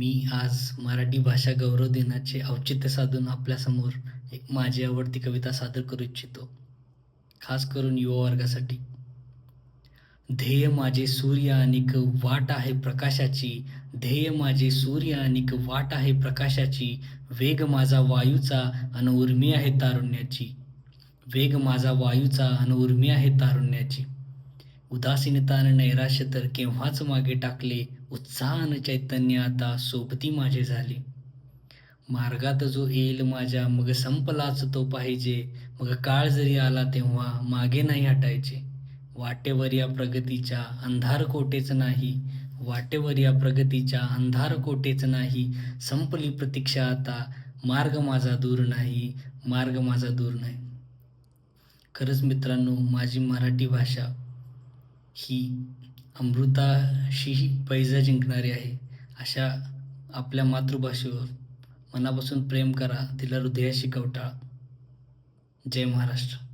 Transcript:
मी आज मराठी भाषा गौरव दिनाचे औचित्य साधून आपल्यासमोर एक माझी आवडती कविता सादर करू इच्छितो. खास करून युवा वर्गासाठी. ध्येय माझे सूर्य अनिक वाट आहे प्रकाशाची. ध्येय माझे सूर्य अनिक वाट आहे प्रकाशाची. वेग माझा वायूचा अन उर्मी आहे तारुण्याची. वेग माझा वायूचा अन उर्मी आहे तारुण्याची. उदासीनता आणि नैराश्य तर केव्हाच मागे टाकले? उत्साह आणि चैतन्य आता सोबती माझे झाले. मार्गात जो येईल माझ्या मग संपलाच तो पाहिजे. मग काळ जरी आला तेव्हा मागे नाही हटायचे. वाटेवर या प्रगतीच्या अंधार कोटेच नाही. वाटेवर या प्रगतीच्या अंधार कोटेच नाही. संपली प्रतीक्षा आता. मार्ग माझा दूर नाही. मार्ग माझा दूर नाही. खरंच मित्रांनो माझी मराठी भाषा ही अमृताशी पैजा जिंकणारी आहे. अशा आपल्या मातृभाषेवर मनापासून प्रेम करा. तिला हृदयाशी कवटाळा जय महाराष्ट्र.